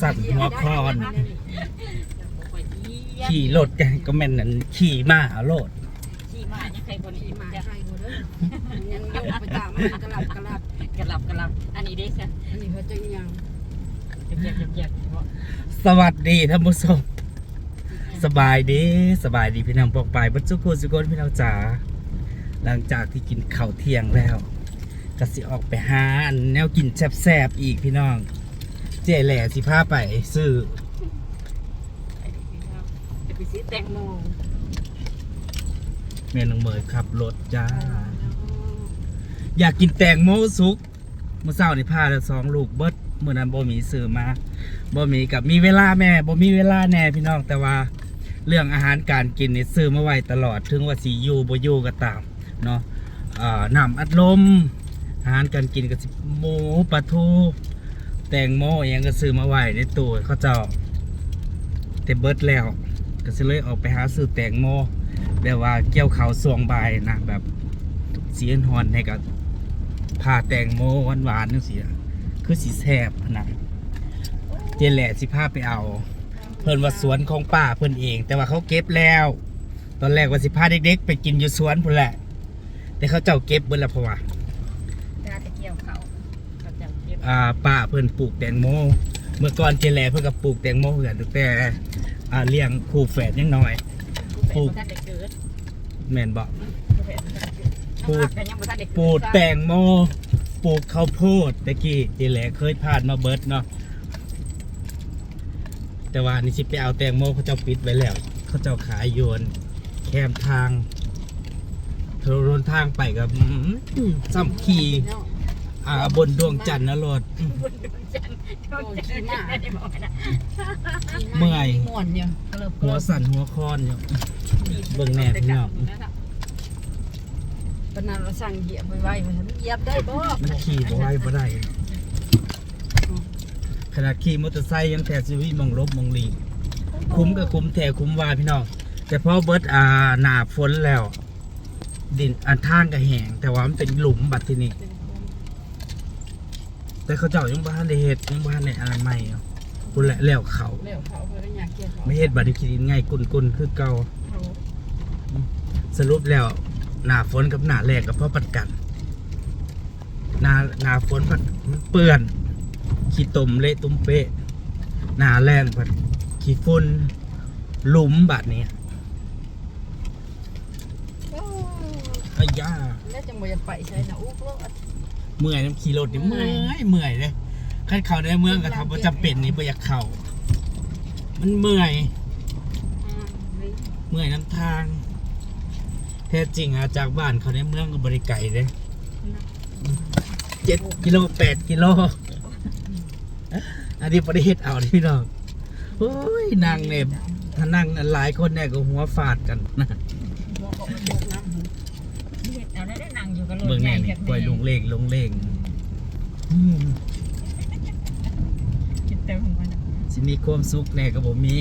สั่นหัวคลอน ขี่รถกันก็แม่นนั่นขี่มาเอาโลดขี่มายังใครคนนี้ขี่มาจะใครกูเด้อยังโยกไปตามมันกระลับกระลับกระลับกระลับอันนี้ได้ใช่อันนี้เขาจะยังเจ็บเจ็บเจ็บสวัสดีท่านผู้ชมสบายดีสบายดีพี่น้องปอกไปบัดสุกุสุกนพี่น้องจ๋าหลังจากที่กินข้าวเที่ยงแล้วก็สิออกไปหาอันแนวกินแซ่บๆอีกพี่น้องเจ๊แหล่สิพาไปซื้อจะไปซื้อแตงโมเมนูเมยขับรถจ้า อยากกินแตงโมสุกเมื่อเช้านี่พาแล้วสองลูกเบิดเมื่อนั้นบ่มีซื้อมาบ่มีกับมีเวลาแม่บ่มีเวลาแน่พี่น้องแต่ว่า เรื่องอาหารการกินนี่ซื้อมาไว้ตลอดถึงว่าสิอยู่บ่อยู่ก็ตามเนาะเอ่อน้ำอัดลมอาหารการกินก็สิหมูปลาทู แตงโมยังก็ซื้อมาไว้ในตู้เขาเจ้าแต่เบิดแล้ว ก็สิเลยออกไปหาซื้อแตงโมแบบว่าเกี่ยวเขาสวงใบนะแบบเสียหอนให้กับผ่าแตงโมหวานๆนึงสิคือสีแซ่บนะเจแหละสิพาไปเอา เพิ่นว่าสวนของป้าเพิ่นเอง แต่ว่าเขาเก็บแล้ว ตอนแรกว่าสิพาเด็กๆ ไปกินอยู่สวนพุ่นแหละ แต่เขาเจ้าเก็บเบิดแล้วเพราะว่าจะเกี่ยวเขาเขาจะเก็บ อ่าป้าเพิ่นปลูกแตงโม เมื่อก่อนเจแหลเพิ่นก็ปลูกแตงโมเหมือนกันตั้งแต่อ่าเลี้ยงคู่แฝดยังน้อยผู้เป็นท่านเด็กเกิดแม่นบอกพูดกันยังบ่ทันเด็กปลูกแตงโมปลูกข้าวโพดตะกี้เจแหลเคยผ่านมาเบิดเนาะแต่ว่านี่สิไปเอาแตงโมเขาเจ้าปิดไว้แล้ว เขาเจ้าขายโยนแคมทางเธอรนทางไปกับซ้ำขี่ อ่าบนดวงจันทร์นะรถเมื่อย ม่วนเนี่ยกระเลิบกระหัวเลิบสั่นหัวคอนอยู่เบิ่งแน่พี่น้องปนานเราสั่งเหยียบไว้ไว้มันเหยียบได้บ่มันขี่บ่ไหวบ่ได้ขนาดขี่มอเตอร์ไซค์ยังแทบสิวิมองลบมองหลีกคุ้มกับคุ้มแท้คุ้มว่าพี่น้องแต่พอเบิดอ่าหน้าฝนแล้ว ดินอันทางก็แห้งแต่ว่ามันเป็นหลุมบัดทีนี้ แต่เขาเจ้ายังบ้านได้เฮ็ดยังบ้านได้อะไรใหม่เนาะคุณแหละแล้วเขาแล้วเขาเพิ่นอยากเกี่ยวเขาไม่เฮ็ดบัดนี้คิดง่ายกุนๆคือเก่าเขาสรุปแล้วหน้าฝนกับหน้าแรกกับพ่อปัดกันหน้าหน้าฝนพัดมันเปื้อนขี้ตมเละตุ้มเป๊ะหน้าแรงพัดขี้ฝุ่นหลุมบาดนี้อ้ยย่าแล้วจังบ่อยากไปใช่นะอุ๊กโลด เมื่อยน้ำขี่รถนี่เมื่อยเมื่อยเลยขั้นเข้าในเมืองก็ทำว่าจำเป็นนี่บ่อยากเข้ามันเมื่อย เมื่อยน้ำทาง แท้จริงอะจากบ้านเขาในเมืองก็บริไก่เลยเจ็ดกิโลแปดกิโลอันนี้ประเทศเอาที่พี่น้องโอ้ยนั่งเนี่ยถ้านั่งหลายคนเนี่ยก็หัวฟาดกันนะ เบิ่งแน่นี่ปล่อยลงเลงลงเลงอืมคิดเต็มของมันสิมีความสุขแน่ก็บ่มี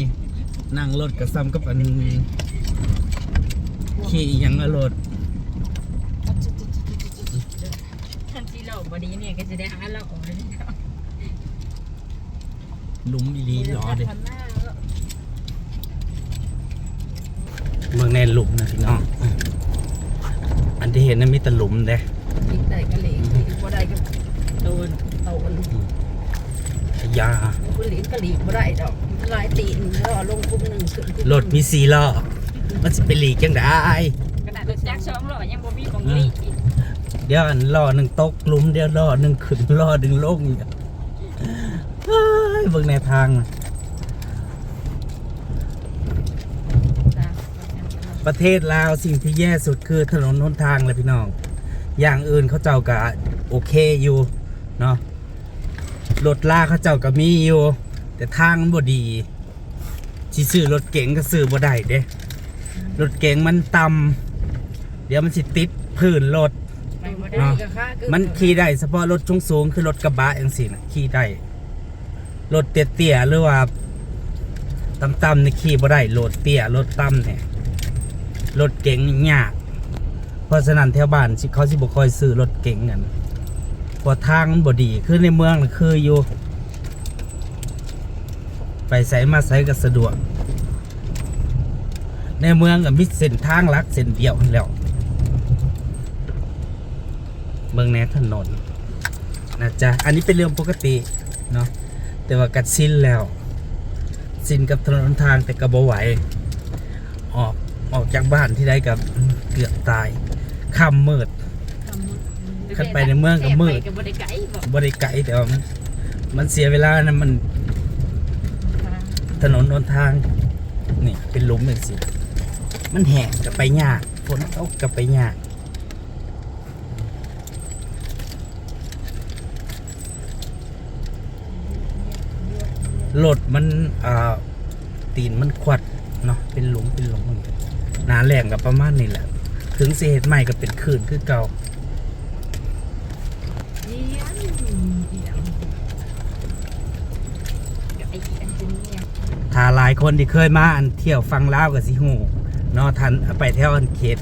นั่งรถกระซ้ำกับอันขี่อหยังอะรถท่านที่เราบดีเนี่ยก็จะได้หาเราออกเลยหลุมอีหลีหลอเด้พันหน้าแล้วเมืองแน่หลุมนะพี่น้อง อันที่เห็นนั้นมีแต่หลุมเด้อีกได้ก็เหลงอีกบ่ได้ก็โดนโตนยาบ่เหลีก็หลีกบ่ได้ดอกหลายตีนแล้วลงกุ้มหนึงขึ้นกุ้มรถมีสีล้อมันจะเป็นหลีกยังได้กระดาษรถจักรสองล้อยังบ่มีของลีอีกเดี๋ยวอันล้อหนึ่งตกหลุมเดี๋ยวล้อหนึ่งขึ้นล้อหนึ่งลงเนี่ยเฮ้ยเบิ่งในทางน่ะ ประเทศลาวสิ่งที่แย่สุดคือถนนหนทางเลยพี่น้อง อย่างอื่นเขาเจ้าก็โอเคอยู่เนาะรถลากเขาเจ้าก็มีอยู่ แต่ทางมันบ่ดีสิซื้อรถเก๋งก็ซื้อบ่ได้เด้รถเก๋งมันต่ำเดี๋ยวมันสิติดพื้นรถไปบ่ได้ก็ค่าคือมันขี่ได้เฉพาะรถสูงๆคือรถกระบะอย่างสินะขี่ได้รถเตี้ยๆหรือว่าต่ำๆนี่ขี่บ่ได้รถเตี้ยรถต่ำเนี่ย รถเก๋งนี่ยาก เพราะฉะนั้นแถวบ้านเขาสิบ่ค่อยซื้อรถเก๋งกันเพราะทางมันบ่ดีคือในเมืองคืออยู่ ไปใส่มาใส่ก็สะดวก ในเมืองก็มีเส้นทางลักเส้นเดียวแล้วเมืองแนถนนนะจ๊ะ อันนี้เป็นเรื่องปกติเนาะแต่ว่ากัดสิ้นแล้ว สิ้นกับถนนทางแต่ก็บ่ไหว ออกออกจากบ้านที่ได้กับเกือบตายค่ำมืดขึ้นไปในเมืองก็มืดแกับบริไก่บอกบ่ได้ไกลแต่ว่ามันมันเสียเวลานะมันถนนหนทางนี่เป็นหลุมเป็นสิ มันแหกกับไปยากฝนตกกับไปยากรถมันอ่าตีนมันขวัดเนาะเป็นหลุมเป็นหลุมหนาแรงกับประมาณนี้แหละ ถึงเสียเหตุใหม่ก็เป็นคืนคือเก่าถ้าหลายคนที่เคยมาอันเที่ยวฟังลาวกับสิหูนอทันไปเที่ยวอันเขต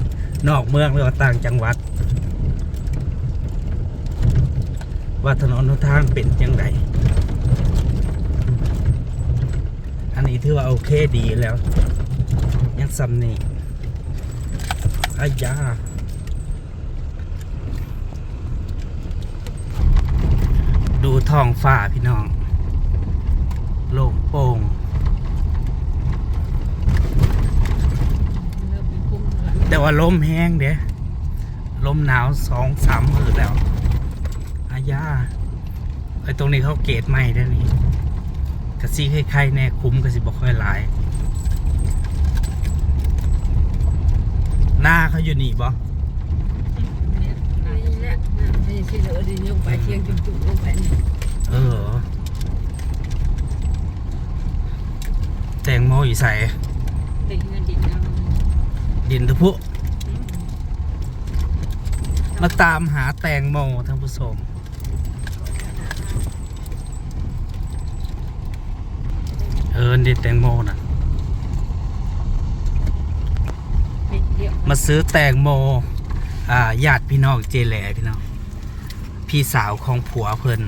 นอกเมืองหรือว่าต่างจังหวัด ว่าถนนทางเป็นยังไงอันนี้ถือว่าโอเคดีแล้ว ยังซ้ำนี่ อายาดูท้องฟ้าพี่น้อง โล่งโปร่งแต่ว่าลมแห้งเด้ลมหนาวสองสามมือแล้ว อาญาไอ้ตรงนี้เขาเกตใหม่เด้อนี่กะซี่ใครๆแน่คุ้มกระสิบ่ค่อยหลาย หน้าเขาอยู่นี่บ่เนี่ยนี่แหละนี่สิเหลือดิลงไปเชียงจุ่มๆลงไปนี่เออ แตงโมอยู่ใส่ดินเงินดินเอาดินทะพุมาตามหาแตงโมท่านผู้ชมเออดิแตงโมน่ะ ปิดเดียว มาซื้อแตงโมอ่าญาติพี่น้องเจแหลพี่น้อง พี่สาวของผัวเพิ่น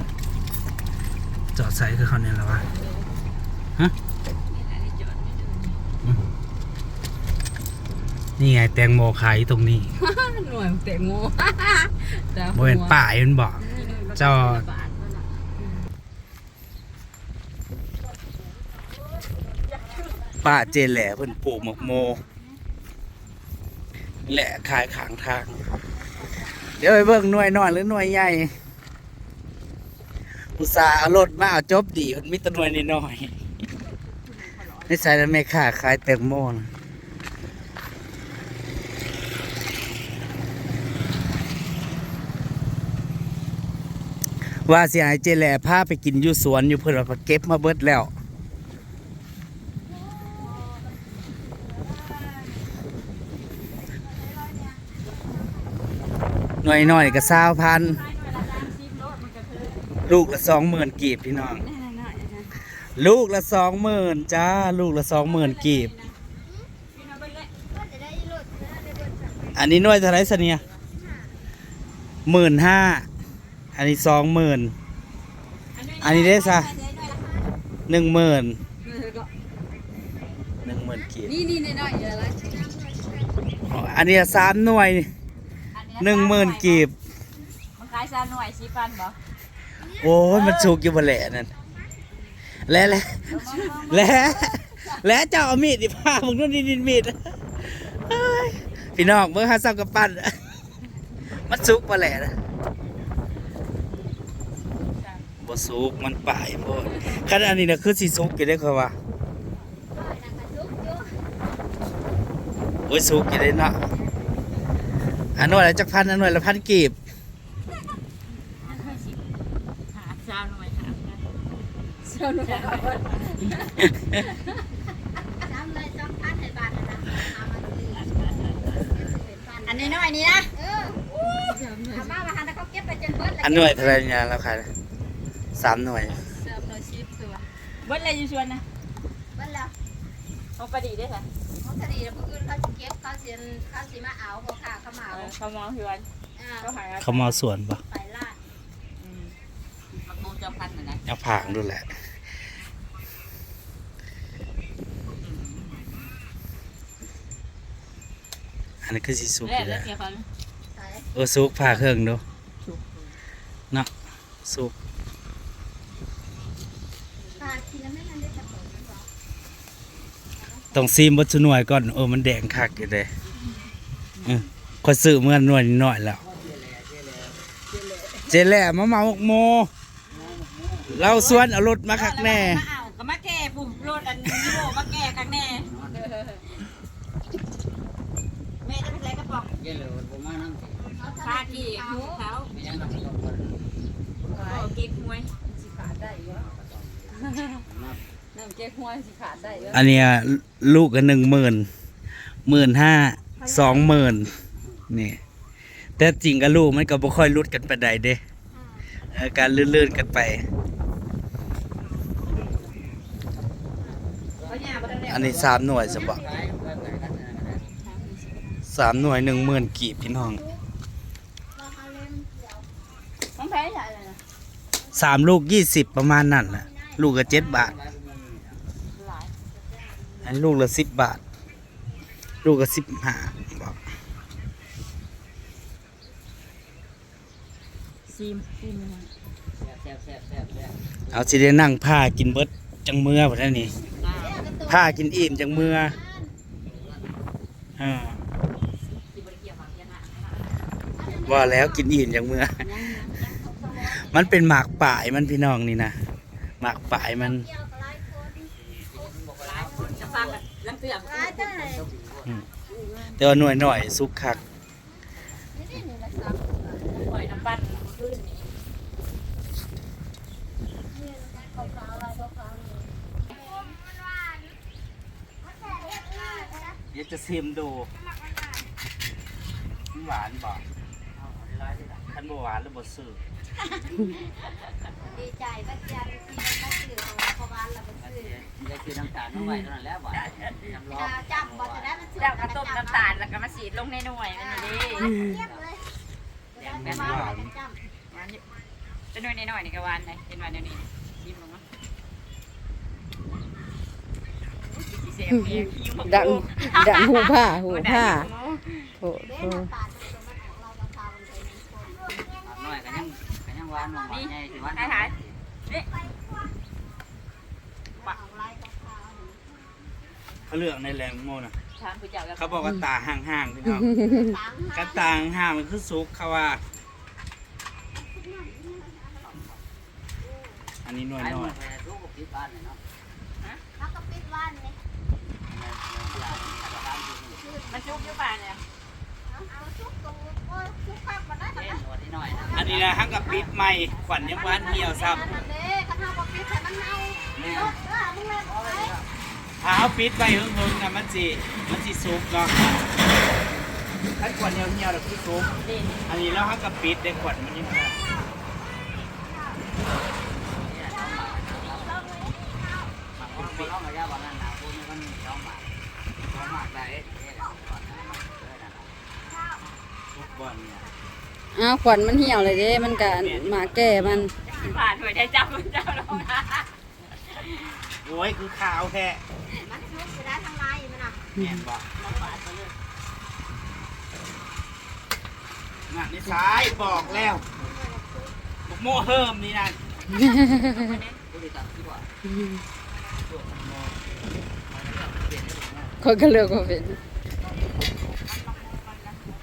จอดใส่คือเขาเนี่ยแหละวะนี่ไงแตงโมขายอยู่ตรงนี้หน่วยเตะโมโมเป็นป่ายมันบอกจอดป้าเจแหล่เพิ่นปลูกหมกโม แหละขายขางทาง เดี๋ยวไปเบิ่งหน่วยน้อยหรือหน่วยใหญ่อุตส่าห์เอารถมาเอาจบดีมันมีแตัวหน่วยน้อยๆใสายนั้นแม่ค้าขายแตงโมนะว่าสิให้เจแหล่พาไปกินอยู่สวนอยู่เพิ่อนว่าเก็บมาเบิดแล้ว หน่วยหน่อยก็สาวพันลูกละสองหมื่นกีบพี่น้อง ลูกละสองหมื่นจ้า ลูกละสองหมื่นกีบ อันนี้หน่วยเท่าไหรสเนี่ยหมื่นห้าอันนี้สองหมื่นอันนี้ได้ซะหนึ่งหมื่นหนึ่งหมื่นกีบนี่นี่น้อยๆอะไรอ๋ออันนี้สามหน่วย หนึ่งหมื่นกีบ มันขายซาหน่วยสีฟันบ่โอ้ยมันสุกอยู่บนแหล่นั่นและและและและเจ้าเอามีดดิพามึงนู่นนี่นี่มีดเอ้ยพี่น้องเมื่อหาซับกับปั้นมันสุกบนแหล่นะบ่สุกมันป่ายโพดขนาดนี้นะคือสิสุกอยู่ได้อเขาว่าโอ้ยสุกอยู่ได้เนาะ อันหน่วยละจักพันอันหน่วยละพันกีบหาซาหน่วยหาเจ้าหน่วยอันนี้น้อยนี่นะอามามาหาแต่เขาเก็บไปจนเบิดเลยอันหน่วยเท่าไรเนี่ยเราขายสามหน่วยเสิร์ฟหน่วยชิปตัวเบิดอะไรอยู่ชวนนะเบิดแล้วเอาปดีได้ค่ะเขาคดีแล้วผู้อื่นเขาเก็บเขาเสิเขาสิมาเอาเขาขา ขมาเอาวนอ่าเขาหายมาสวนปะไปล่าดประตูจอมพันอนกันเาผางดูแหละอันนี้คือสีสุกแล้วเกับเออสุกผ่าเครื่องดูเนาะสุกปลากินมมัด้แต่ผลนะจ๊ะต้องซีมบดสนวยก่อนเออมันแดงคักอยู่เลยเออ อยซื้อเมื่อหน่วยนิดหน่อยแล้วเจแหล่มาเมาหมกโม เราสวนเอารถมาคักแน่ มาเอาก็มาแก้ปุ่มรถอันนี้โบมาแก้กักแน่แม่จะไปใส่กระป๋องเยอะเลยผมมานั่งสิคาที่หูเขาไม่ยังนั่งสองคนก็เก็บหวยน้ำเก๊กฮวยสิขาดได้เยอะอันเนี้ยลูกกันหนึ่งหมื่นหมื่นห้าสองหมื่น นี่แต่จริงกับลูกมันก็บ่ค่อยรุดกันไปใดเด้เออการลื่นๆกันไป อันนี้สามหน่วยสบะสามหน่วยหนึ่งหมื่นกีบพี่น้องราคาเล่มเดียวต้องแพ้ใหญ่เลยนะสามลูกยี่สิบประมาณนั่นแหละลูกละเจ็ดบาท อันลูกละสิบบาท ลูกละสิบห้าบอก ซีมซีมแซ่บแซ่บแซ่บแซ่บเอาสิได้นั่งผ้ากินเบิดจังเมื่อพอท่านี้ผ้ากินอิ่มจังเมื่ออ่าว่าแล้วกินอิ่มจังเมื่อ มันเป็นหมากป่ายมันพี่น้องนี่นะหมากป่ายมันเกี่ยวกับหลายคนจะฟังกันลำเตือนหลายได้แต่ว่าหน่วยหน่อยสุกคัก นี่นี่หนึ่งละสาม ปล่อยน้ำปั้นขึ้นนี่ นี่ขาวขาวอะไรขาวขาวนี่มันหวานมันแสบเล็กมากนะ เดี๋ยวจะชิมดูหวานบ่คันบ่หวานแล้วบ่ซื้อดีใจบัดยันที่มันซื้อของพวานเราไปซื้อได้คือน้ำตาลน้องไว้เท่านั้นแล้วบ่น้ำร้อนจับบ่จะได้มันซื้อเจ้ากระต้มน้ำตาลแล้วก็มาสีดลงในหน่วยมันนี่ดิเทียบเลยแม่มาจับมันจะหน่วยในหน่อยนี่ก็วันเลยเป็นวันเดียวนี้ชิมลงมั้งเสียงเมียคิ้วมา ดังดังหูผ้าหูผ้าโถเด้โถน้ำตาลมันจะมันของเราราคามันเป็นคนน้อยก็ยังก็ยังหวานน้องหวานใหญ่สิหวานถ่ายถ่ายนี่ของไรขาวขาวเขาเลือกในแรงโมนะทานผู้เจ้าแล้วเขาบอกว่าตาห่างๆพี่น้องต่างกระตางห่างมันคือสุกเขาว่า อันนี้หน่วยไอ้น้หมอยดไปทุกที่บ้านเลยเนาะ แล้วก็ปิดวันนี่ มันชุบยุบานเนี่ยเอาชุบตรงโอ้ยชุบข้างมาได้เล่นหัวที่น้อยนะอันนี้นะฮักกับปิดใหม่ขวัญยังหวานเหี่ยวซ้นั่นเด้ข้างหน้าก็ปิดให้มันเน่าเออเออมึงเลยไปำถ้าเอาปิดไปเฮิงๆนะมันสิมันสิสุกเนาะถ้าขวัญเหี่ยวๆแล้วคือสุกดินอันนี้เราฮักกับปิดได้ขวัญมันนี่นะ คนไปร้องกับยาบ้านนั่นนะพวกนี้มันร้องหมากร้องหมากได้เอ๊ะเอ๊ะก่อนนะเออนะ สุก บ่อนเนี่ยอ้าวขวัญมันเหี่ยวเลยเด้มันกะหมาแก่มันผ่านหน่วยได้จับมันเจ้าลงมาโอ้ยคือขาวแท้มันชุบจะได้ทั้งลายมันอะแม่นบ่งานนี้ซ้ายบอกแล้วบุกโม่เฮิมนี่นั่นผู้ที่ตัดที่ว่าคนก็เลือกว่าเป็น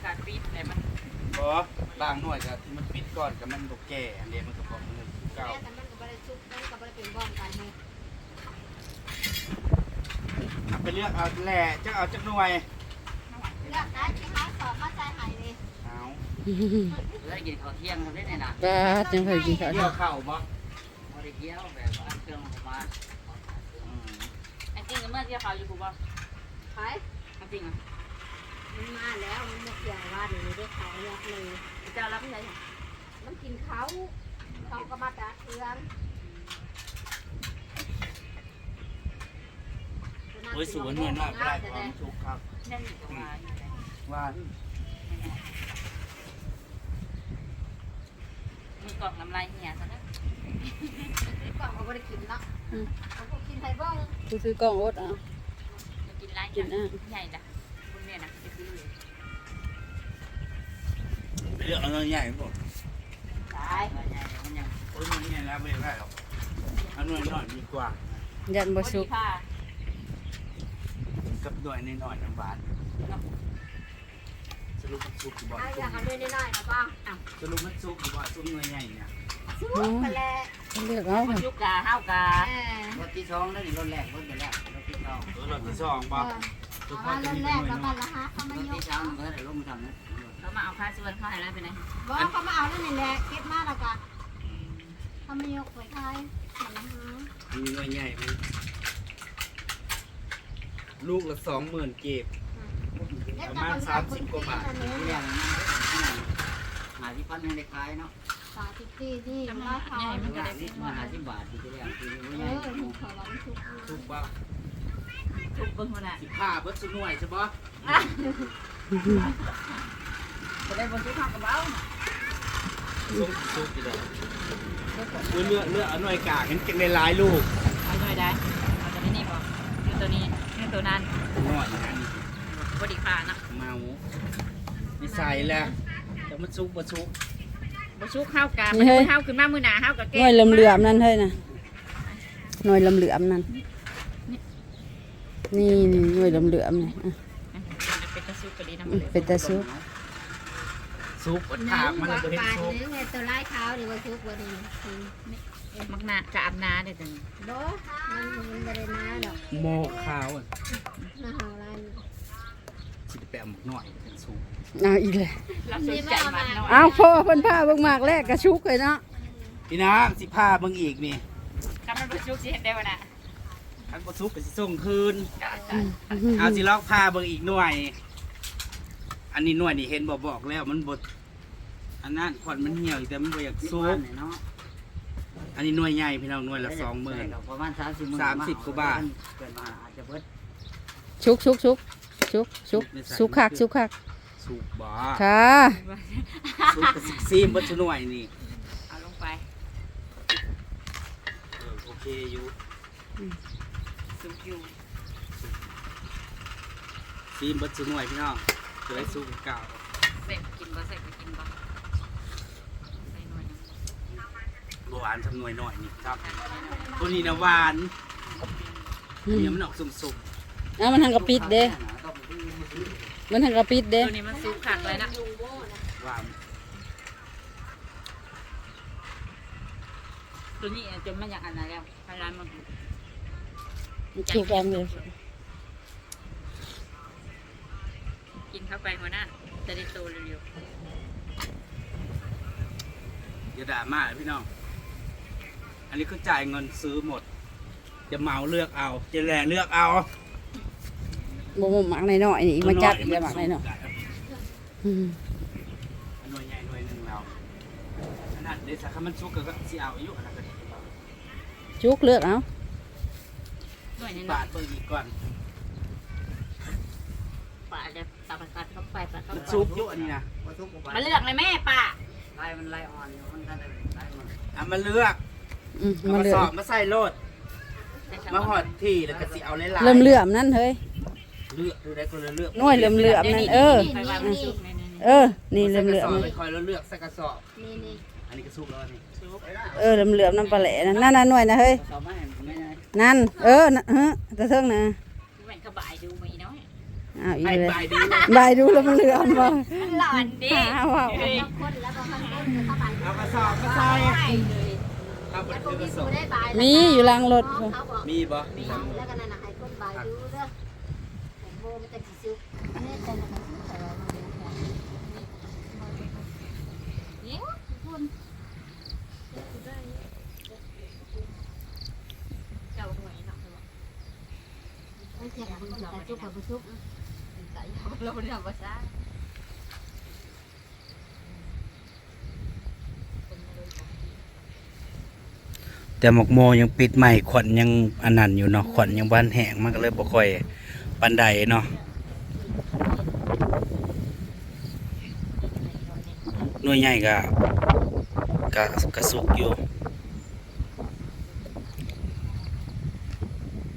การปิดแต่มัน บอล้างหน่วยกับที่มันปิดก่อนกับมันบกแก่อันเดียวมันก็บอกมันเก่าแม่แต่มันก็ไม่ได้ชุบมันก็ไม่ได้เป็นบ้องกันให้เอาไปเลือกเอาแหล่จะเอาจักหน่วยเลือกได้ที่เขาสอบมาใจหายเลยเอาได้กินข้าวเที่ยงทำได้ไหนนะป้าจังเคยกินข้าวเกี่ยวเข่าบ่ไม่ได้เกี่ยวแบบว่าเครื่องประมาณอืมจริงเมื่อที่เขาอยู่กูบอกไปจริงอะ มันมาแล้วมันมาเกี่ยวว่าเดี๋ยวนี้ได้เขาเลือกเลยเจ้ารับไม่ได้มันกินเขาเขาก็มาจากเครื่องโอ้ยสวนหน่วยน้อยบ่ได้พร้อมทุกครับนั่นมาว่ามีกล่องน้ำลายเหี่ยซะนะกล่องเขาไม่ได้กินเนาะเขาก็กินไทยบ้องกูซื้อกล้องอดเอะกินไรกินอะใหญ่จ้ะ เลือกเอาหน่วยใหญ่บ่ตายใหญ่มันยังโอ้ยหน่วยใหญ่แล้วไม่ได้หรอกเอาหน่วยน้อยดีกว่ายันบ่สุกค่ะกับหน่วยน้อยๆน้ำหวานสรุปมันสุกหรือบ่เอาอสุยากกเอาด้วยน้อยๆนะป้าสรุปมันสุกหรือบ่สุกหน่วยใหญ่เนี่ยซุปไปแล้วเลือกเอาค่ะยุกกาเฮากาเออรถที่สองนั่นนี่รถแรกรถไปแล้วรถที่สองเออรอบที่สองบ่เออสุกเอาพอว่าจะเริ่มีมหแรน่วยน้อยกก็มันละฮะเขามารถยที่กสามมันก็ได้ลงมาทำนะ เขามาเอาค่าส่วนเขาให้แล้วไปไหนบอกเขามาเอาแล้วนี่แหละเก็บมาแล้วก็เขามายกไว้ท้ายมันละฮะมีหน่วยใหญ่ไหมลูกละสองหมื่นเก็บประมาณ30กว่าบาทที่แรกมันหาที่พันให้ได้ขายเนาะสามสิบสี่นี่มันละเขามันก็ได้มาหาที่บาทที่แรกที่นี่เอไม่ใหญ่อมันเขาว่ามันถูกสุกบ่ทุกเบิ่งคนน่ะสิบห้าเบิดสุกหน่วยใช่ปะ จะได้บ่ทุกข้าวกระเป๋าสุกสุกอยู่เลยเลือกเลือกเอาหน่วยกากเห็นจังได้หลายลูกเอาหน่อยได้เอาตัวนี้นี่บ่นี่ตัวนี้นี่ตัวนั้นหน่อยอันบ่ดีค่านะเมาไม่ใส่แล้วแต่มันสุกบ่สุกบ่ชุกข้าวกามันเฮาขึ้นมามื้อหน้าเฮาก็หเก็น่วยเหลื่อมๆนั่นเฮ้ยน่ะหน่วยเหลื่อมๆนั่นนี่นี่หน่วยเหลื่อมๆนี่อะเป็นตะซุกก็ดีนะอืมเป็นตาซุก สุกบ่ถากมันเลยบ่เห็นปลาสุกเนื้อไงตัวไล่ขาวหรือว่าซุปวันนี้มักนากะอาบนาเด้อจังบ่มันมันไม่ได้น้าดอกโมขาวอะมาหาอะไรสิแปะหมกหน่อยเป็นสุกเอาอีกเลยเราสนใจมันน้อยเอาพ่อเพิ่นพาเบิ่งมากแรกกระชุกเลยเนาะพี่นางสิพาเบิ่งอีกนี่ถ้ามันบ่ชุกสิเฮ็ดได้บ่น่ะทันบ่สุกก็สิส่งคืนเอาสิลอกพาเบิ่งอีกหน่วย อันนี้หน่วยนี่เห็นบ่บอกแล้วมันบ่อันนั้นขวัญมันเหี่ยวอยู่แต่มันบ่อยากซุสุกกเนาะอันนี้หน่วยใหญ่พี่น้องหน่วยละสองหมื่น ประมาณสามสิบสามสิบกว่าบาท เกินมาอาจจะเบิดชุกชุกชุกชุกชุกชุกคักชุกคักสุกบ่ค่ะสุกกับสิซีมเบ่ซุหน่วยนี่เอาลงไปเออโอเคอยู่ซุกอยู่ซีมเบ่ซุหน่วยพี่น้อง จะได้สุกเก่าใส่กินบ่ใส่ก็กินบ่ใส่หน่อยนึงบ่หวานทำหน่วยหน่อยนี่ครับ ตัวนี้นะหวานอันนี้มันออกสุ่มเอามันทางกระปิดเด้ มันทางกระปิดเด้ ตัวนี้มันซุกคักเลยนะๆหวานตัวนี้จนมันอยากอันนั้นแล้วให้ร้านมันชุกเอาเลย กินเข้าไปหัวหน้าจะได้โตเร็วอย่าด่ามาเลยพี่น้อง อันนี้ก็จ่ายเงินซื้อหมด จะเหมาเลือกเอาจะแหล่เลือกเอาบ่บ่หมักหน่อยๆนี่มาจัดอีกแล้วหมักหน่อยๆอืมหน่วยใหญ่หน่วยหนึ่งเราอันนั้นเดี๋ยวสักคำมันชุกก็สิเอาอายุอันนั้นก็ดีชุกเลือกเอาๆด้วยนี่บาทเปิดอีกก่อน ป่าเดี๋ยวตับตัดเข้าไปตัดเข้ามันไปชุกอยุอันนี้นะมาเลือกเลยแม่ป่าลายมันลายอ่อนอยู่มันก็ได้ลายมันเอามาเลือกอืมเอามามาเลือสกอบมาใส่โลดมาหอดที่แล้วก็สิเอาหลายๆเริ่มเหลื่อมๆนั่นเฮ้ยเลือกดูได้ก็เลยเลือกหน่วยเหลื่อมๆนั่นเออ ไปว่ามันซุกนี่นี่เออ นี่เหลื่อมใส่ๆกระสอบนั่นไปคอยแล้วเลือกใส่กระสอบนี่นี่อันนี้ก็สุกแล้วนี่เออเหลื่อมๆนั่นปลาแหล่นั่นนั่นน่ะหน่วยนะเฮ้ย สอบมาให้ไม่ได้นั่น เออน่ะฮะตะเทิงนะ แม่งก็บ่ายดูมา อีน้อยอ้าวอีกไอ้เลยใบดีบายดูแล้วมันเหลื่อมบ่มันหลอนดิหาว่าเอาคนแล้วก็ข้างบนเข้าไปเอากระสอบมาใส่เลยเอาไปแล้วเลืก็อกกมีระสสูอบได้บายมีอยู่หลังรถเขาบอกมีบ่มีแล้วก็นั่นน่ะให้คนบายดูเด้อผมโบมันจะกี่ซุปนี่แต่ละคนแต่ละคนเนี่ยเนี่ยเจ้าหน่วยเนาะไม่เกี่ยวกับคนแต่ ซุปกับซุปเราไม่ได้ทำภาษาแต่หมกโมยังปิดใหม่ขวัญยังอันนั้นอยู่เนาะขวัญยังบ้านแห้งมันก็เลยบ่ค่อยปันใดเนาะหน่วยใหญ่ก็ก็กระสุกอยู่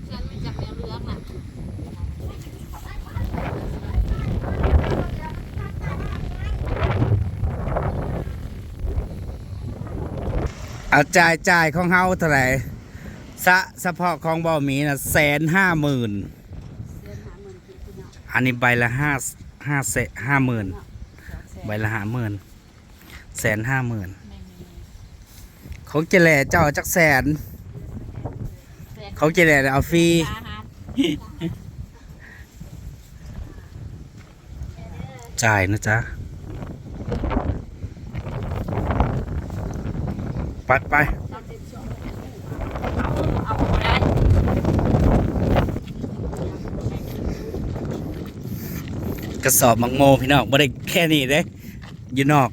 ฉันมันจะเป็นเรื่องน่ะ เอาจ่ายจ่ายของเฮาเท่าไหร่สะเฉพาะของบ่มีน่ะแสนห้าหมื่นอันนี้ใบละห้าห้าเศษห้าหมื่นใบละห้าหมื่นแสนห้าหมื่นของเจแหล่เจ้าจักแสนของเจแหล่เอาฟรีจ่ายนะจ๊ะ ไปไปเอาได้กระสอบมังโมพี่น้องบ่ได้แค่นี้เด้อยู่นอก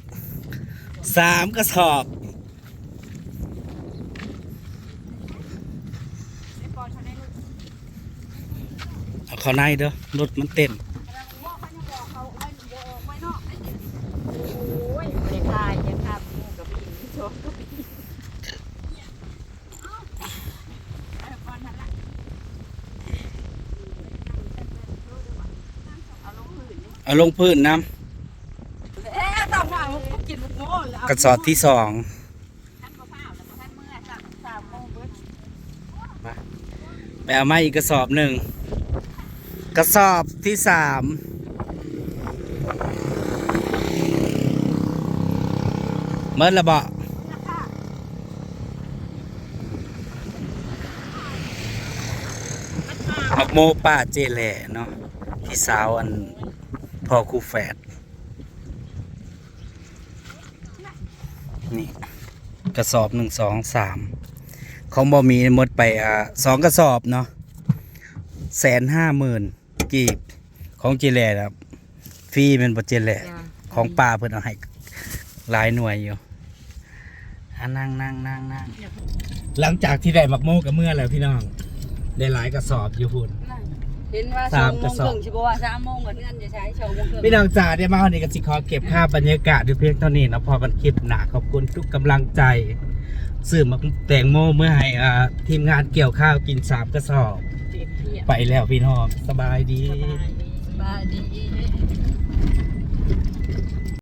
สามกระสอบเอาเข้าในเด้อรถมันเต้น โอ้ยไม่ได้คายยังครับหมูกับพี่โชว์กับพี่เอาก่อนนั่นล่ะเอาลงพื้นนี่ เอาลงพื้นน้เอ๊ะต้องว่ามึงกินลูกโม่แล้วำกระสอบที่สองท่านก็เฝ้าแล้วก็ท่านเมื่อสั่งสามโมงเบิดไปเอามาอีกกระสอบหนึ่ง กระสอบที่สามเมื่อระเบาะมักโมป้าเจแหล่เนาะพี่สาวอัน พ่อคู่แฝดนี่กระสอบหนึ่งสองสามของบ่มีหมดไปอ่าสองกระสอบเนาะแสนห้าหมื่นกีบของเจแหล่ครับฟรีเป็นบทเจแหล่ของป้าเพิ่นเอาให้หลายหน่วยอยู่อะนั่งนั่งนั่งนั่งหลังจากที่ได้มักโมกับเมื่อแล้วพี่น้อง ได้หลายกระสอบอยู่พุ่น เห็นว่าสาม2โมกระงสอบครึ่งสิบ่ว่า3โมงก็เงินจะใช้2โมงครึ่งพี่น้องจ๋าเดี๋ยวมาวันนี้ก็สิขอเก็บภาพบรรยากาศด้วยเพียงเท่านี้นะพอกันคลิปหนาขอบคุณทุกกำลังใจสื่อมาแตงโมเมื่อให้อ่าทีมงานเกี่ยวข้าวกินสามกระสอบเจ็บเพียบไปแล้วพี่น้องสบายดี สบายดี